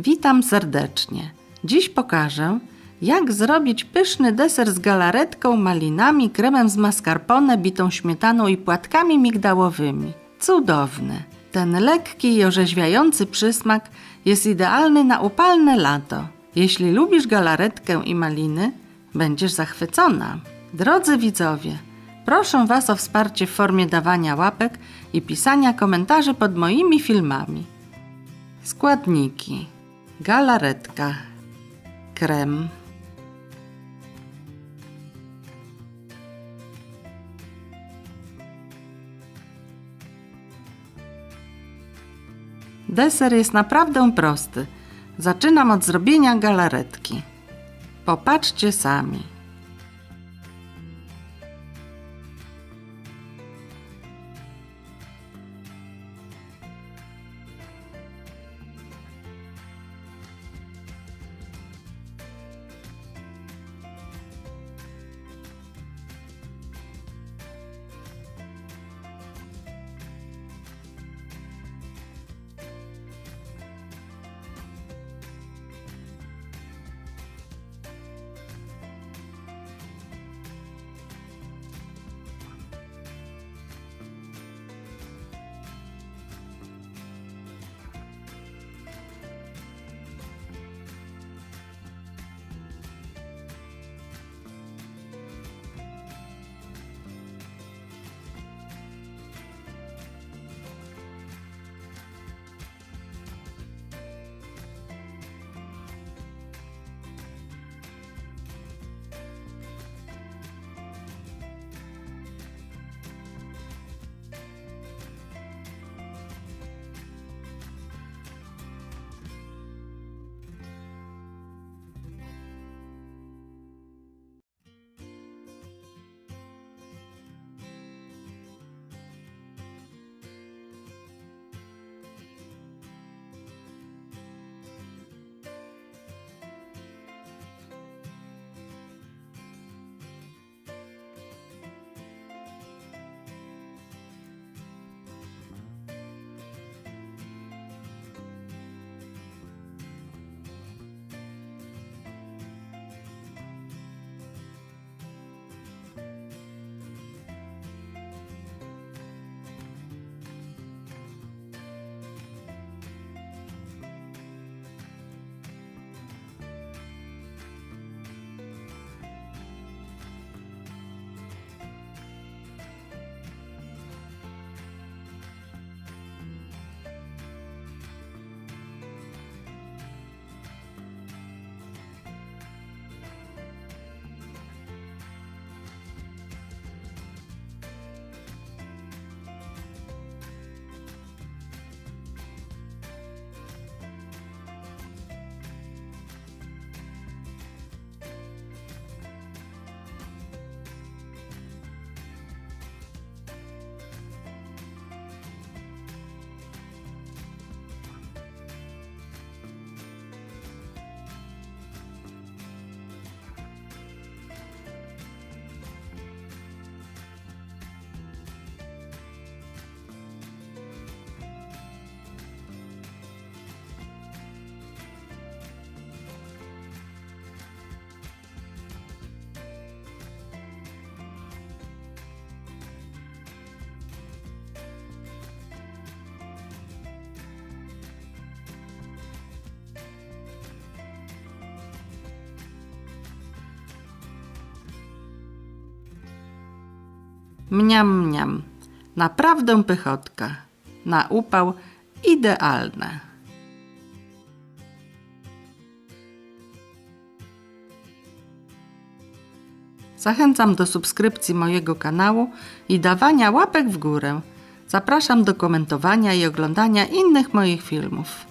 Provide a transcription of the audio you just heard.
Witam serdecznie. Dziś pokażę, jak zrobić pyszny deser z galaretką, malinami, kremem z mascarpone, bitą śmietaną i płatkami migdałowymi. Cudowny. Ten lekki i orzeźwiający przysmak jest idealny na upalne lato. Jeśli lubisz galaretkę i maliny, będziesz zachwycona. Drodzy widzowie, proszę Was o wsparcie w formie dawania łapek i pisania komentarzy pod moimi filmami. Składniki: galaretka, krem, Deser jest naprawdę prosty. Zaczynam od zrobienia galaretki. Popatrzcie sami. Mniam, mniam. Naprawdę pychotka. Na upał idealne. Zachęcam do subskrypcji mojego kanału i dawania łapek w górę. Zapraszam do komentowania i oglądania innych moich filmów.